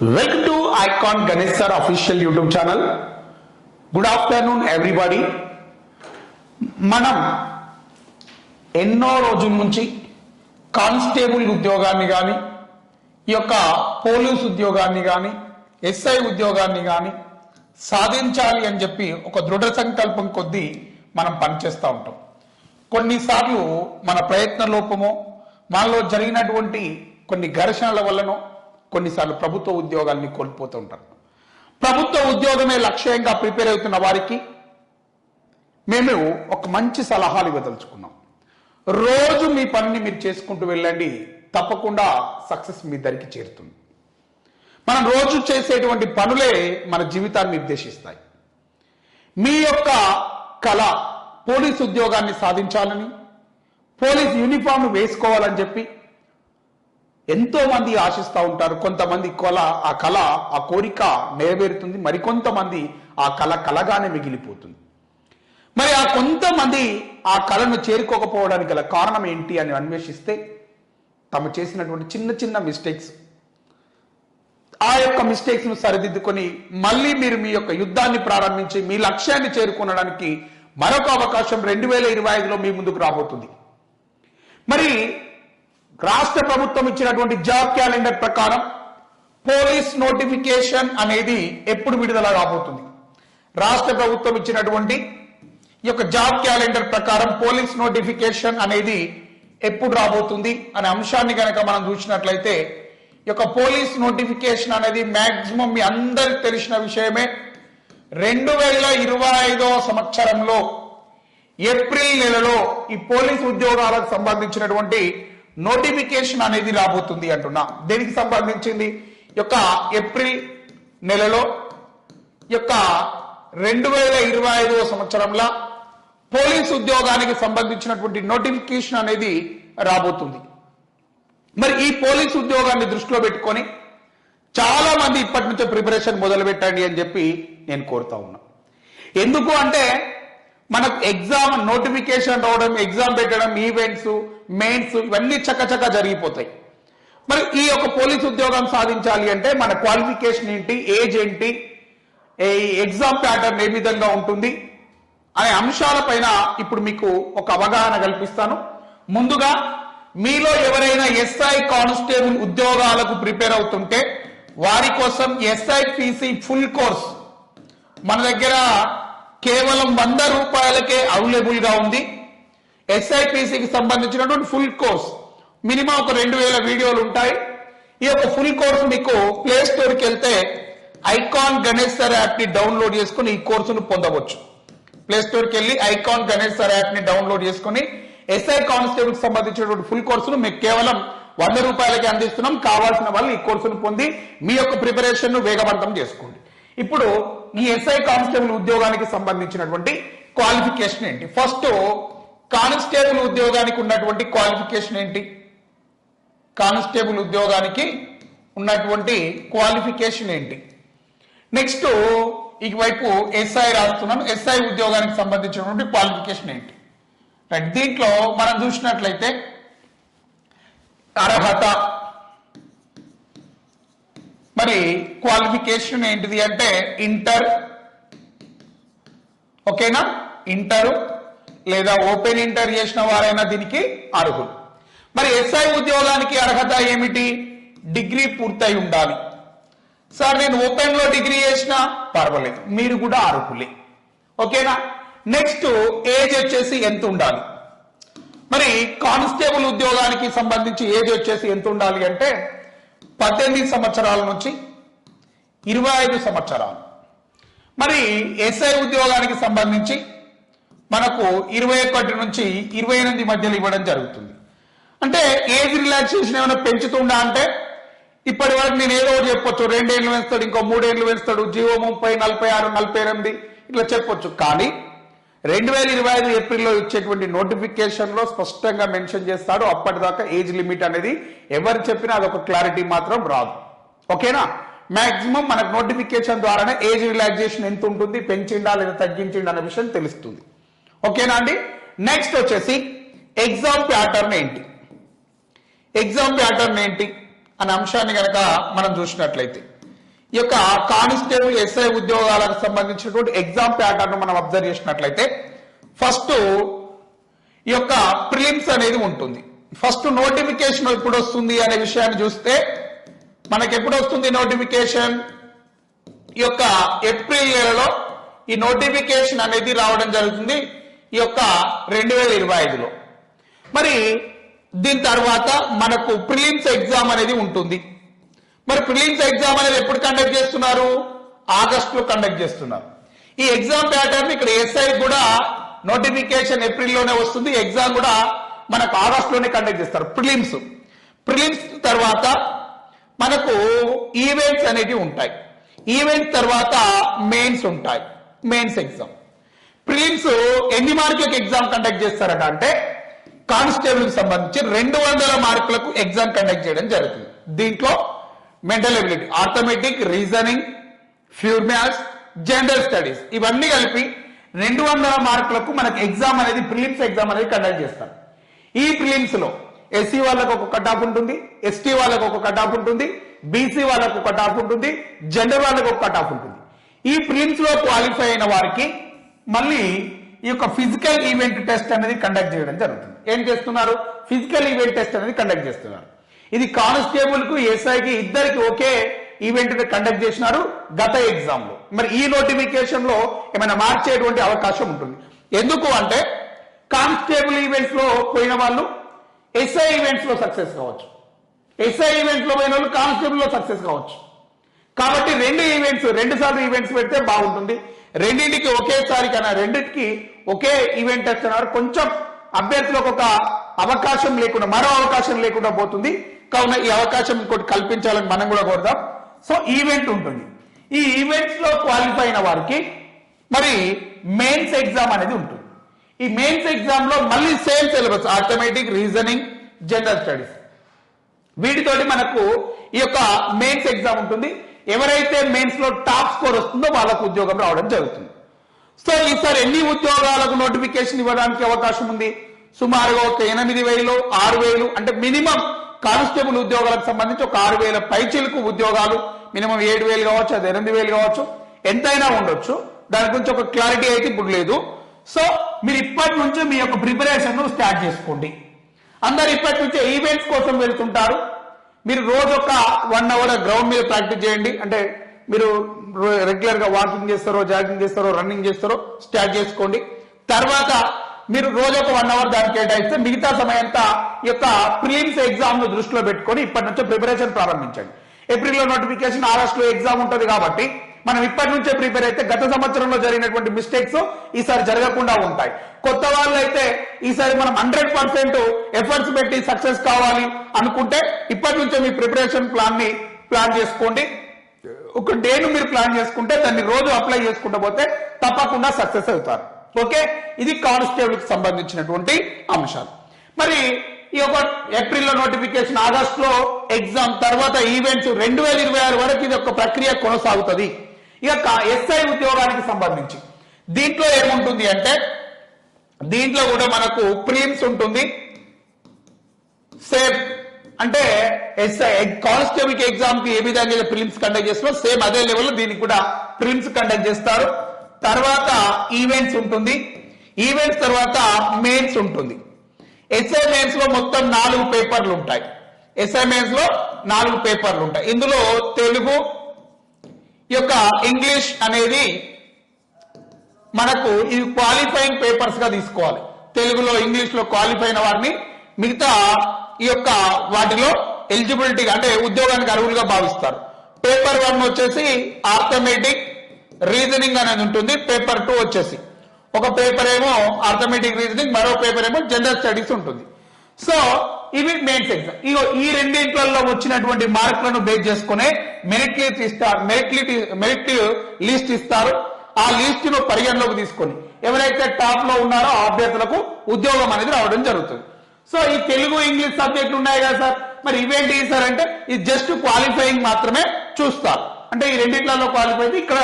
Welcome to icon Ganesh sir official YouTube channel good afternoon everybody మనం ఎన్నో రోజుల నుంచి కానిస్టేబుల్ ఉద్యోగాన్ని కానీ ఈ యొక్క పోలీస్ ఉద్యోగాన్ని కానీ ఎస్ఐ ఉద్యోగాన్ని కానీ సాధించాలి అని చెప్పి ఒక దృఢ సంకల్పం కొద్దీ మనం పనిచేస్తూ ఉంటాం. కొన్నిసార్లు మన ప్రయత్న లోపమో మనలో జరిగినటువంటి కొన్ని ఘర్షణల వల్లనో కొన్నిసార్లు ప్రభుత్వ ఉద్యోగాల్ని కోల్పోతూ ఉంటారు ప్రభుత్వ ఉద్యోగమే లక్ష్యంగా ప్రిపేర్ అవుతున్న వారికి మేము ఒక మంచి సలహాలు ఇవ్వదలుచుకున్నాం. రోజు మీ పనిని మీరు చేసుకుంటూ వెళ్ళండి తప్పకుండా సక్సెస్ మీ దరికి చేరుతుంది. మనం రోజు చేసేటువంటి పనులే మన జీవితాన్ని నిర్దేశిస్తాయి. మీ యొక్క కళ పోలీస్ ఉద్యోగాన్ని సాధించాలని పోలీస్ యూనిఫామ్ వేసుకోవాలని చెప్పి ఎంతో మంది ఆశిస్తూ ఉంటారు. కొంతమంది కళ ఆ కళ ఆ కోరిక నెరవేరుతుంది. మరికొంతమంది ఆ కళ కలగానే మిగిలిపోతుంది. మరి ఆ కొంతమంది ఆ కళను చేరుకోకపోవడానికి గల కారణం ఏంటి అని అన్వేషిస్తే తమ చేసినటువంటి చిన్న చిన్న మిస్టేక్స్ ఆ యొక్క మిస్టేక్స్ను సరిదిద్దుకొని మళ్ళీ మీరు మీ యొక్క యుద్ధాన్ని ప్రారంభించి మీ లక్ష్యాన్ని చేరుకునడానికి మరొక అవకాశం రెండు వేల ఇరవై ఐదులో మీ ముందుకు రాబోతుంది. మరి రాష్ట్ర ప్రభుత్వం ఇచ్చినటువంటి జాబ్ క్యాలెండర్ ప్రకారం పోలీస్ నోటిఫికేషన్ అనేది ఎప్పుడు విడుదల రాబోతుంది రాష్ట్ర ప్రభుత్వం ఇచ్చినటువంటి ఈ యొక్క జాబ్ క్యాలెండర్ ప్రకారం పోలీస్ నోటిఫికేషన్ అనేది ఎప్పుడు రాబోతుంది అనే అంశాన్ని కనుక మనం చూసినట్లయితే ఈ యొక్క పోలీస్ నోటిఫికేషన్ అనేది మాక్సిమం మీ అందరికి తెలిసిన విషయమే. రెండు వేల ఇరవై ఐదవ సంవత్సరంలో ఏప్రిల్ నెలలో ఈ పోలీస్ ఉద్యోగాలకు సంబంధించినటువంటి నోటిఫికేషన్ అనేది రాబోతుంది అంటున్నా. దేనికి సంబంధించింది? యొక్క ఏప్రిల్ నెలలో యొక్క రెండు వేల ఇరవై ఐదవ సంవత్సరంలో పోలీస్ ఉద్యోగానికి సంబంధించినటువంటి నోటిఫికేషన్ అనేది రాబోతుంది. మరి ఈ పోలీస్ ఉద్యోగాన్ని దృష్టిలో పెట్టుకొని చాలా మంది ఇప్పటి నుంచే ప్రిపరేషన్ మొదలు పెట్టండి అని చెప్పి నేను కోరుతా ఉన్నా. ఎందుకు అంటే మనకు ఎగ్జామ్ నోటిఫికేషన్ రావడం ఎగ్జామ్ పెట్టడం ఈవెంట్స్ మెయిన్స్ ఇవన్నీ చక్కచక్క జరిగిపోతాయి. మరి ఈ యొక్క పోలీస్ ఉద్యోగం సాధించాలి అంటే మన క్వాలిఫికేషన్ ఏంటి ఏజ్ ఏంటి ఎగ్జామ్ ప్యాటర్న్ ఏ విధంగా ఉంటుంది అనే అంశాలపైన ఇప్పుడు మీకు ఒక అవగాహన కల్పిస్తాను. ముందుగా మీలో ఎవరైనా ఎస్ఐ కానిస్టేబుల్ ఉద్యోగాలకు ప్రిపేర్ అవుతుంటే వారి కోసం ఎస్ఐ ఎస్ఐపిసి ఫుల్ కోర్స్. మన దగ్గర కేవలం వంద రూపాయలకే అవైలబుల్గా ఉంది. ఎస్ఐపిసికి సంబంధించినటువంటి ఫుల్ కోర్స్ మినిమం ఒక రెండు వేల వీడియోలు ఉంటాయి. ఈ యొక్క ఫుల్ కోర్స్ మీకు ప్లే స్టోర్కి వెళ్తే ఐకాన్ గణేష్ సార్ యాప్ని డౌన్లోడ్ చేసుకుని ఈ కోర్సును పొందవచ్చు. ప్లే స్టోర్కి వెళ్ళి ఐకాన్ గణేష్ సార్ యాప్ని డౌన్లోడ్ చేసుకుని ఎస్ఐ కానిస్టేబుల్కి సంబంధించినటువంటి ఫుల్ కోర్సును మీకు కేవలం వంద రూపాయలకి అందిస్తున్నాం. కావాల్సిన వాళ్ళు ఈ కోర్సును పొంది మీ యొక్క ప్రిపరేషన్ను వేగవంతం చేసుకోండి. ఇప్పుడు ఈ ఎస్ఐ కానిస్టేబుల్ ఉద్యోగానికి సంబంధించినటువంటి క్వాలిఫికేషన్ ఏంటి? ఫస్ట్ కానిస్టేబుల్ ఉద్యోగానికి ఉన్నటువంటి క్వాలిఫికేషన్ ఏంటి? కానిస్టేబుల్ ఉద్యోగానికి ఉన్నటువంటి క్వాలిఫికేషన్ ఏంటి? నెక్స్ట్ ఈ వైపు ఎస్ఐ రాస్తున్నాను. ఎస్ఐ ఉద్యోగానికి సంబంధించినటువంటి క్వాలిఫికేషన్ ఏంటి? రైట్ దీంట్లో మనం చూసినట్లయితే అర్హత మరి క్వాలిఫికేషన్ ఏంటిది అంటే ఇంటర్ ఓకేనా? ఇంటర్ లేదా ఓపెన్ ఇంటర్ చేసిన వారైనా దీనికి అర్హులు. మరి ఎస్ఐ ఉద్యోగానికి అర్హత ఏమిటి? డిగ్రీ పూర్తయి ఉండాలి. సార్ నేను ఓపెన్లో డిగ్రీ చేసిన పర్వాలేదు. మీరు కూడా అర్హులే. ఓకేనా? నెక్స్ట్ ఏజ్ వచ్చేసి ఎంత ఉండాలి? మరి కానిస్టేబుల్ ఉద్యోగానికి సంబంధించి ఏజ్ వచ్చేసి ఎంత ఉండాలి అంటే పద్దెనిమిది సంవత్సరాల నుంచి ఇరవై ఐదు సంవత్సరాలు. మరి ఎస్ఐ ఉద్యోగానికి సంబంధించి మనకు ఇరవై ఒకటి నుంచి ఇరవై ఎనిమిది మధ్యలో ఇవ్వడం జరుగుతుంది. అంటే ఏజ్ రిలాక్సేషన్ ఏమైనా పెంచుతుండా అంటే ఇప్పటి వరకు నేను ఏదో ఒకటి చెప్పొచ్చు. రెండేళ్ళు పెంచుతాడు ఇంకో మూడేళ్ళు పెంచుతాడు జీవో ముప్పై నలభై ఆరు నలభై ఎనిమిది ఇట్లా చెప్పొచ్చు. కానీ రెండు వేల ఇరవై ఐదు ఏప్రిల్లో ఇచ్చేటువంటి నోటిఫికేషన్లో స్పష్టంగా మెన్షన్ చేస్తాడు అప్పటిదాకా ఏజ్ లిమిట్ అనేది ఎవరు చెప్పినా అదొక క్లారిటీ మాత్రం రాదు. ఓకేనా? మాక్సిమం మనకు నోటిఫికేషన్ ద్వారానే ఏజ్ రిలాక్సేషన్ ఎంత ఉంటుంది పెంచిండా లేదా తగ్గించిండా అనే విషయం తెలుస్తుంది. ఓకేనా అండి? నెక్స్ట్ వచ్చేసి ఎగ్జామ్ ప్యాటర్న్ ఏంటి? ఎగ్జామ్ ప్యాటర్న్ ఏంటి? అనే అంశాన్ని కనుక మనం చూసినట్లయితే ఈ యొక్క కానిస్టేబుల్ ఎస్ఐ ఉద్యోగాలకు సంబంధించినటువంటి ఎగ్జామ్ ప్యాటర్న్ మనం అబ్జర్వ్ చేసినట్లయితే ఫస్ట్ ఈ యొక్క ప్రిలిమ్స్ అనేది ఉంటుంది. ఫస్ట్ నోటిఫికేషన్ ఎప్పుడు వస్తుంది అనే విషయాన్ని చూస్తే మనకి ఎప్పుడు వస్తుంది నోటిఫికేషన్ ఈ యొక్క ఏప్రిల్ నెలలో ఈ నోటిఫికేషన్ అనేది రావడం జరుగుతుంది. ఈ యొక్క రెండు వేల ఇరవై ఐదులో. మరి దీని తర్వాత మనకు ప్రిలిమ్స్ ఎగ్జామ్ అనేది ఉంటుంది. మరి ప్రిలిమ్స్ ఎగ్జామ్ అనేది ఎప్పుడు కండక్ట్ చేస్తున్నారు? ఆగస్టులో కండక్ట్ చేస్తున్నారు. ఈ ఎగ్జామ్ ప్యాటర్న్ ఇక్కడ ఎస్ఐ కూడా నోటిఫికేషన్ ఏప్రిల్లోనే వస్తుంది. ఎగ్జామ్ కూడా మనకు ఆగస్టులోనే కండక్ట్ చేస్తారు. ప్రిలిమ్స్. ప్రిలిమ్స్ తర్వాత మనకు ఈవెంట్స్ అనేటివి ఉంటాయి. ఈవెంట్ తర్వాత మెయిన్స్ ఉంటాయి. Mains exam. ప్రిలిమ్స్ ఎన్ని మార్కులకు ఎగ్జామ్ కండక్ట్ చేస్తారట అంటే కానిస్టేబుల్కి సంబంధించి రెండు వందల మార్కులకు ఎగ్జామ్ కండక్ట్ చేయడం జరుగుతుంది. దీంట్లో mental ability arithmetic reasoning pure maths general studies ఇవన్నీ కలిపి రెండు వందల మార్కులకు మనకు ఎగ్జామ్ అనేది ప్రిలిమ్స్ ఎగ్జామ్ అనేది కండక్ట్ చేస్తారు. ఈ ప్రిలిమ్స్లో ఎస్సీ వాళ్ళకు ఒక కట్ ఆఫ్ ఉంటుంది ఎస్టీ వాళ్ళకు ఒక కట్ ఆఫ్ ఉంటుంది బీసీ వాళ్ళకు ఒక కట్ ఆఫ్ ఉంటుంది జెండర్ వాళ్ళకు ఒక కట్ ఆఫ్ ఉంటుంది. ఈ ప్రిలిమ్స్లో క్వాలిఫై అయిన వారికి మళ్ళీ ఈ యొక్క ఫిజికల్ ఈవెంట్ టెస్ట్ అనేది కండక్ట్ చేయడం జరుగుతుంది. ఏం చేస్తున్నారు? ఫిజికల్ ఈవెంట్ టెస్ట్ అనేది కండక్ట్ చేస్తున్నారు. ఇది కానిస్టేబుల్కు ఎస్ఐకి ఇద్దరికి ఒకే ఈవెంట్ కండక్ట్ చేసినారు గత ఎగ్జామ్లో మరి ఈ నోటిఫికేషన్లో ఏమైనా మార్చేటువంటి అవకాశం ఉంటుంది. ఎందుకు అంటే కానిస్టేబుల్ ఈవెంట్స్లో పోయిన వాళ్ళు ఎస్ఐ ఈవెంట్స్లో సక్సెస్ కావచ్చు. ఎస్ఐ ఈవెంట్స్లో పోయిన వాళ్ళు కానిస్టేబుల్లో సక్సెస్ కావచ్చు. కాబట్టి రెండు ఈవెంట్స్ రెండు సార్లు ఈవెంట్స్ పెడితే బాగుంటుంది. రెండింటికి ఒకేసారి కన్నా రెండింటికి ఒకే ఈవెంట్ టెస్ట్ కొంచెం అభ్యర్థులకు ఒక అవకాశం లేకుండా మరో అవకాశం లేకుండా పోతుంది. కావున ఈ అవకాశం ఇంకోటి కల్పించాలని మనం కూడా కోరుదాం. సో ఈవెంట్ ఉంటుంది. ఈ ఈవెంట్స్లో క్వాలిఫై అయిన వారికి మరి మెయిన్స్ ఎగ్జామ్ అనేది ఉంటుంది. ఈ మెయిన్స్ ఎగ్జామ్లో మళ్ళీ same syllabus automatic reasoning general studies వీటితోటి మనకు ఈ యొక్క మెయిన్స్ ఎగ్జామ్ ఉంటుంది. ఎవరైతే మెయిన్స్లో టాప్ స్కోర్ వస్తుందో వాళ్ళకు ఉద్యోగం రావడం జరుగుతుంది. సో ఈసారి ఎన్ని ఉద్యోగాలకు నోటిఫికేషన్ ఇవ్వడానికి అవకాశం ఉంది? సుమారుగా ఒక ఎనిమిది వేలు ఆరు వేలు అంటే మినిమం కానిస్టేబుల్ ఉద్యోగాలకు సంబంధించి ఒక ఆరు వేల పైచీలకు ఉద్యోగాలు మినిమం ఏడు వేలు కావచ్చు అది ఎనిమిది వేలు కావచ్చు ఎంతైనా ఉండొచ్చు. దాని గురించి ఒక క్లారిటీ అయితే ఇప్పుడు లేదు. సో మీరు ఇప్పటి నుంచి మీ యొక్క ప్రిపరేషన్ స్టార్ట్ చేసుకోండి. అందరు ఇప్పటి నుంచే ఈవెంట్స్ కోసం వెళ్తుంటారు. మీరు రోజు ఒక వన్ అవర్ గ్రౌండ్ మీద ప్రాక్టీస్ చేయండి. అంటే మీరు రెగ్యులర్గా వాకింగ్ చేస్తారో జాగింగ్ చేస్తారో రన్నింగ్ చేస్తారో స్టార్ట్ చేసుకోండి. తర్వాత మీరు రోజు ఒక వన్ అవర్ దానికి కేటాయిస్తే మిగతా సమయం ఈ యొక్క ప్రిలిమ్స్ ఎగ్జామ్ను దృష్టిలో పెట్టుకొని ఇప్పటి నుంచే ప్రిపరేషన్ ప్రారంభించండి. ఏప్రిల్లో నోటిఫికేషన్ ఆగస్ట్లో ఎగ్జామ్ ఉంటుంది కాబట్టి మనం ఇప్పటి నుంచే ప్రిపేర్ అయితే గత సంవత్సరంలో జరిగినటువంటి మిస్టేక్స్ ఈసారి జరగకుండా ఉంటాయి. కొత్త వాళ్ళు అయితే ఈసారి మనం హండ్రెడ్ పర్సెంట్ ఎఫర్ట్స్ పెట్టి సక్సెస్ కావాలి అనుకుంటే ఇప్పటి నుంచే మీ ప్రిపరేషన్ ప్లాన్ని ప్లాన్ చేసుకోండి. ఒక డేను మీరు ప్లాన్ చేసుకుంటే దాన్ని రోజు అప్లై చేసుకుంటూ పోతే తప్పకుండా సక్సెస్ అవుతారు. ఓకే? ఇది కానిస్టేబుల్కి సంబంధించినటువంటి అంశాలు. మరి ఈ యొక్క ఏప్రిల్లో నోటిఫికేషన్ ఆగస్ట్లో ఎగ్జామ్ తర్వాత ఈవెంట్స్ రెండు వేల ఇరవై ఆరు వరకు ఇది ఒక ప్రక్రియ కొనసాగుతుంది. ఇక యొక్క ఎస్ఐ ఉద్యోగానికి సంబంధించి. దీంట్లో ఏముంటుంది అంటే దీంట్లో కూడా మనకు ప్రీమ్స్ ఉంటుంది. సేమ్ అంటే ఎస్ఐ కానిస్టేబుల్కి ఎగ్జామ్కి ఏ విధంగా ప్రిలిమ్స్ కండక్ట్ చేస్తున్నారో సేమ్ అదే లెవెల్లో దీనికి కూడా ప్రిలిమ్స్ కండక్ట్ చేస్తారు. తర్వాత ఈవెంట్స్ ఉంటుంది. ఈవెంట్స్ తర్వాత మెయిన్స్ ఉంటుంది. ఎస్ఐ మెయిన్స్లో మొత్తం నాలుగు పేపర్లు ఉంటాయి. ఎస్ఐ మెయిన్స్లో నాలుగు పేపర్లు ఉంటాయి. ఇందులో తెలుగు ఈ యొక్క ఇంగ్లీష్ అనేది మనకు ఇవి క్వాలిఫైయింగ్ పేపర్స్గా తీసుకోవాలి. తెలుగులో ఇంగ్లీష్లో క్వాలిఫై అయిన వారిని మిగతా ఈ యొక్క వాటిలో ఎలిజిబిలిటీ అంటే ఉద్యోగానికి అర్హులుగా భావిస్తారు. పేపర్ వన్ వచ్చేసి ఆర్థమెటిక్ రీజనింగ్ అనేది ఉంటుంది. పేపర్ టూ వచ్చేసి. ఒక పేపర్ ఏమో ఆర్థమెటిక్ రీజనింగ్ మరో పేపర్ ఏమో జనరల్ స్టడీస్ ఉంటుంది. సో ఇవి మెయిన్స్ ఎగ్జామ్ ఇగో ఈ రెండింట్లలో వచ్చినటువంటి మార్కులను బేస్ చేసుకునే మెరిట్ లిస్ట్ ఇస్తారు. మెరిట్ మెరిట్ లిస్ట్ ఇస్తారు. ఆ లిస్ట్ను పరిగణలోకి తీసుకొని ఎవరైతే టాప్లో ఉన్నారో ఆ అభ్యర్థులకు ఉద్యోగం అనేది రావడం జరుగుతుంది. సో ఈ తెలుగు ఇంగ్లీష్ సబ్జెక్టులు ఉన్నాయి కదా సార్? మరి ఇవేంటి సార్ అంటే ఇది జస్ట్ క్వాలిఫైయింగ్ మాత్రమే చూస్తారు. అంటే ఈ రెండిట్లలో క్వాలిఫై అయితే ఇక్కడ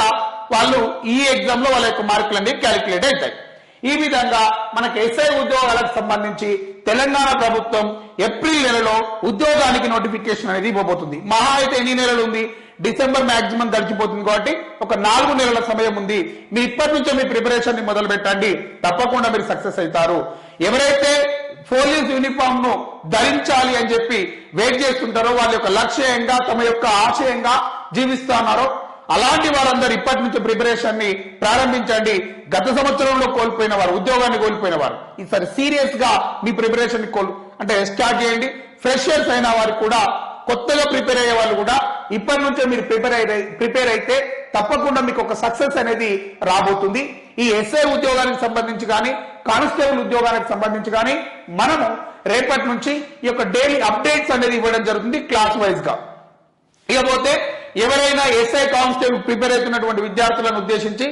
వాళ్ళు ఈ ఎగ్జామ్లో వాళ్ళ యొక్క మార్కులు అనేవి క్యాలిక్యులేట్ అవుతాయి. ఈ విధంగా మనకి ఎస్ఐ ఉద్యోగాలకు సంబంధించి తెలంగాణ ప్రభుత్వం ఏప్రిల్ నెలలో ఉద్యోగానికి నోటిఫికేషన్ అనేది ఇవ్వబోతుంది. మహా అయితే ఎన్ని నెలలు ఉంది? డిసెంబర్ మాక్సిమం గడిచిపోతుంది కాబట్టి ఒక నాలుగు నెలల సమయం ఉంది. మీరు ఇప్పటి నుంచే మీ ప్రిపరేషన్ని మొదలు పెట్టండి. తప్పకుండా మీరు సక్సెస్ అవుతారు. ఎవరైతే పోలీస్ యూనిఫామ్ను ధరించాలి అని చెప్పి వెయిట్ చేస్తుంటారో వాళ్ళ యొక్క లక్ష్యంగా తమ యొక్క ఆశయంగా జీవిస్తున్నారో అలాంటి వారందరూ ఇప్పటి నుంచి ప్రిపరేషన్ని ప్రారంభించండి. గత సంవత్సరంలో కోల్పోయిన వారు ఉద్యోగాన్ని కోల్పోయిన వారు. ఈసారి సీరియస్గా మీ ప్రిపరేషన్ కోల్ అంటే స్టార్ట్ చేయండి. ఫ్రెషర్స్ అయిన వారు కూడా కొత్తగా ప్రిపేర్ అయ్యే వాళ్ళు కూడా ఇప్పటి నుంచే మీరు ప్రిపేర్ అయి ప్రిపేర్ అయితే తప్పకుండా మీకు ఒక సక్సెస్ అనేది రాబోతుంది. ఈ ఎస్ఐ ఉద్యోగానికి సంబంధించి కానీ కానిస్టేబుల్ ఉద్యోగానికి సంబంధించి కానీ మనము రేపటి నుంచి ఈ యొక్క డైలీ అప్డేట్స్ అనేది ఇవ్వడం జరుగుతుంది క్లాస్ వైజ్గా. ఇకపోతే ఎవరైనా ఎస్ఐ కానిస్టేబుల్ ప్రిపేర్ అవుతున్నటువంటి విద్యార్థులను ఉద్దేశించి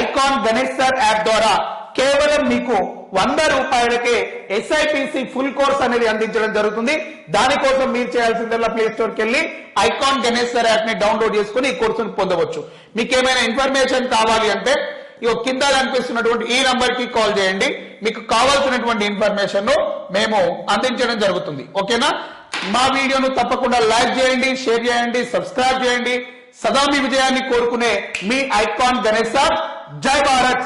ఐకాన్ గణేష్ సార్ యాప్ ద్వారా కేవలం మీకు వంద రూపాయలకే ఎస్ఐపిసి ఫుల్ కోర్స్ అనేది అందించడం జరుగుతుంది. దానికోసం మీరు చేయాల్సిందల్లా ప్లే స్టోర్కి వెళ్ళి ఐకాన్ గణేష్ సార్ యాప్ని డౌన్లోడ్ చేసుకుని ఈ కోర్సును పొందవచ్చు. మీకు ఏమైనా ఇన్ఫర్మేషన్ కావాలి అంటే ఇక కింద కనిపిస్తున్నటువంటి ఈ నంబర్కి కాల్ చేయండి. మీకు కావాల్సినటువంటి ఇన్ఫర్మేషన్ మేము అందించడం జరుగుతుంది. ఓకేనా మా వీడియోను తప్పకుండా లైక్ చేయండి షేర్ చేయండి సబ్స్క్రైబ్ చేయండి. సదా మీ విజయాన్ని కోరుకునే మీ ఐకాన్ గణేష్ సార్. జై భారత్.